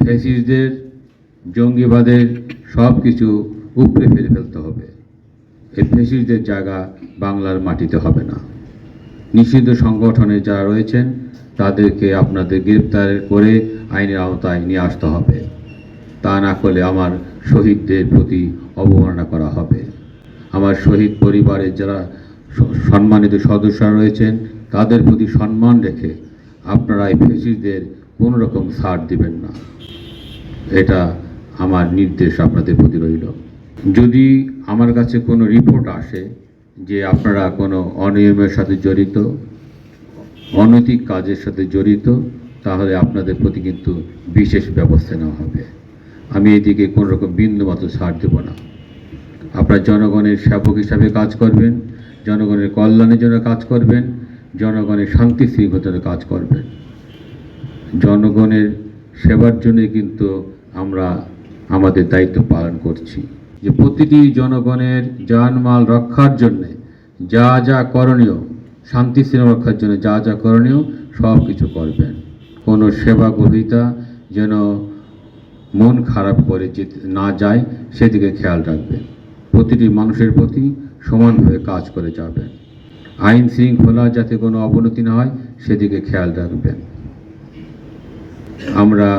ফ্যাসিস্টদের, জঙ্গিবাদের সব কিছু উপড়ে ফেলে ফেলতে হবে। এই ফ্যাসিস্টদের জায়গা বাংলার মাটিতে হবে না। নিষিদ্ধ সংগঠনে যারা রয়েছেন, তাদেরকে আপনাদের গ্রেপ্তার করে আইনের আওতায় নিয়ে আসতে হবে। তা না করলে আমার শহীদদের প্রতি অবমাননা করা হবে। আমার শহীদ পরিবারের যারা সম্মানিত সদস্যরা রয়েছেন, তাদের প্রতি সম্মান রেখে আপনারা এই ফেসিসদের কোনো রকম ছাড় দিবেন না। এটা আমার নির্দেশ আপনাদের প্রতি রইল। যদি আমার কাছে কোনো রিপোর্ট আসে যে আপনারা কোনো অনিয়মের সাথে জড়িত, অনৈতিক কাজের সাথে জড়িত, তাহলে আপনাদের প্রতি কিন্তু বিশেষ ব্যবস্থা নেওয়া হবে। আমি এদিকে কোনো রকম বিন্দু মাত্র ছাড় দেব না। আপনারা জনগণের সেবক হিসাবে কাজ করবেন, জনগণের কল্যাণের জন্য কাজ করবেন, জনগণের শান্তি শৃঙ্খলার কাজ করবেন। জনগণের সেবার জন্যই কিন্তু আমরা আমাদের দায়িত্ব পালন করছি। যে প্রতিটি জনগণের জানমাল রক্ষার জন্য যা যা করণীয়, শান্তি শৃঙ্খলা রক্ষার জন্য যা যা করণীয় সব কিছু করবেন। কোনো সেবা গ্রহীতা যেন মন খারাপ করে না যায়, সেদিকে খেয়াল রাখবেন। প্রতিটি মানুষের প্রতি সমানভাবে কাজ করে যাবেন। আইন শৃঙ্খলা যাতে কোনো অবনতি না হয়, সেদিকে খেয়াল রাখবেন। আমরা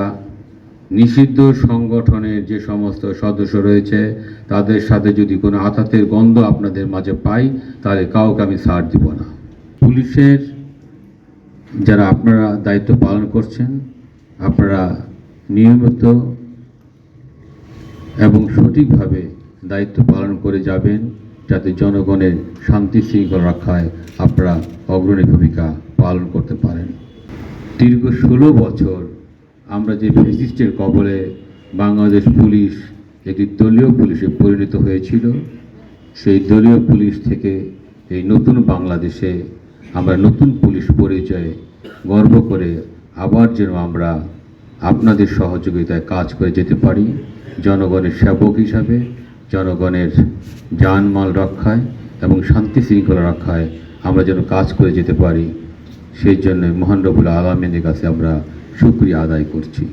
নিষিদ্ধ সংগঠনের যে সমস্ত সদস্য রয়েছে, তাদের সাথে যদি কোনো আঘাতের গন্ধ আপনাদের মাঝে পাই, তাহলে কাউকে আমি ছাড় দিব না। পুলিশের যারা আপনারা দায়িত্ব পালন করছেন, আপনারা নিয়মিত এবং সঠিকভাবে দায়িত্ব পালন করে যাবেন, যাতে জনগণের শান্তি শৃঙ্খলা রক্ষায় আপনারা অগ্রণী ভূমিকা পালন করতে পারেন। দীর্ঘ ষোলো বছর আমরা যে ফেসিস্টের কবলে বাংলাদেশ পুলিশ একটি দলীয় পুলিশে পরিণত হয়েছিল, সেই দলীয় পুলিশ থেকে এই নতুন বাংলাদেশে আমরা নতুন পুলিশ পরিচয়ে গর্ব করে আবার যেন আমরা আপনাদের সহযোগিতায় কাজ করে যেতে পারি, জনগণের সেবক হিসাবে, জনগণের জানমাল রক্ষায় এবং শান্তি শৃঙ্খলা রক্ষায় আমরা যেন কাজ করে যেতে পারি, সেই জন্য মহান রবুল আলমিনের কাছে আমরা শুক্রিয়া আদায় করছি।